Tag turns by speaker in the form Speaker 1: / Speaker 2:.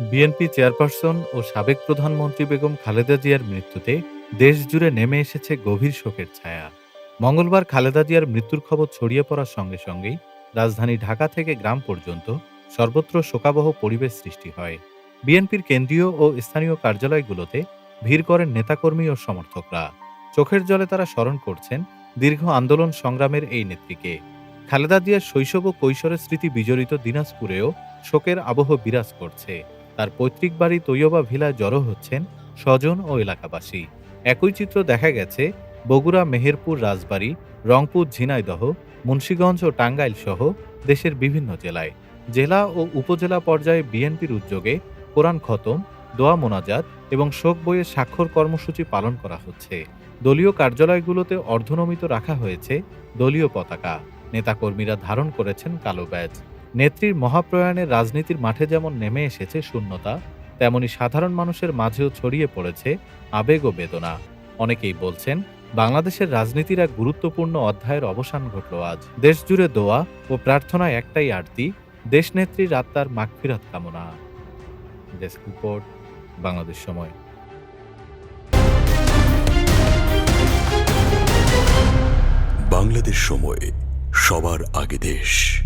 Speaker 1: BNP chairperson ও সাবেক প্রধানমন্ত্রী বেগম খালেদা জিয়ার মৃত্যুতে দেশ জুড়ে নেমে এসেছে গভীর শোকের ছায়া। মঙ্গলবার খালেদা জিয়ার মৃত্যুর খবর ছড়িয়ে পড়ার সঙ্গে সঙ্গেই রাজধানী ঢাকা থেকে গ্রাম পর্যন্ত সর্বত্র শোকাবহ পরিবেশ সৃষ্টি হয়। বিএনপির কেন্দ্রীয় ও স্থানীয় কার্যালয়গুলোতে ভিড় করেন নেতাকর্মী ও সমর্থকরা। চোখের জলে তারা স্মরণ করছেন দীর্ঘ আন্দোলন সংগ্রামের এই নেত্রীকে। খালেদা জিয়ার শৈশব ও কৈশোরের স্মৃতি বিজড়িত দিনাজপুরেও শোকের আবহ বিরাজ করছে। তার পৈতৃক বাড়ি তৈয়বা ভিলায় জড়ো হচ্ছেন স্বজন ও এলাকাবাসী। একই চিত্র দেখা গেছে বগুড়া মেহেরপুর রাজবাড়ী, রংপুর ঝিনাইদহ, মুন্সীগঞ্জ ও টাঙ্গাইল সহ দেশের বিভিন্ন জেলায়। জেলা ও উপজেলা পর্যায়ে বিএনপির উদ্যোগে কোরআন খতম, দোয়া মোনাজাত এবং শোক বইয়ে স্বাক্ষর কর্মসূচি পালন করা হচ্ছে। দলীয় কার্যালয়গুলোতে অর্ধনমিত রাখা হয়েছে দলীয় পতাকা। নেতাকর্মীরা ধারণ করেছেন কালো ব্যাজ। নেত্রীর মহাপ্রয়াণের রাজনীতির মাঠে যেমন নেমে এসেছে শূন্যতা, তেমনি সাধারণ মানুষের মাঝেও ছড়িয়ে পড়েছে আবেগ ও বেদনা। অনেকেই বলছেন, বাংলাদেশের রাজনীতির এক গুরুত্বপূর্ণ অধ্যায়ের অবসান ঘটল আজ। দেশ জুড়ে দোয়া ও প্রার্থনায় একটাই আরতি, দেশনেত্রীর আত্মার মাগফিরাত কামনা। ডেস্ক রিপোর্ট, বাংলাদেশ সময়।
Speaker 2: বাংলাদেশ সময়, সবার আগে দেশ।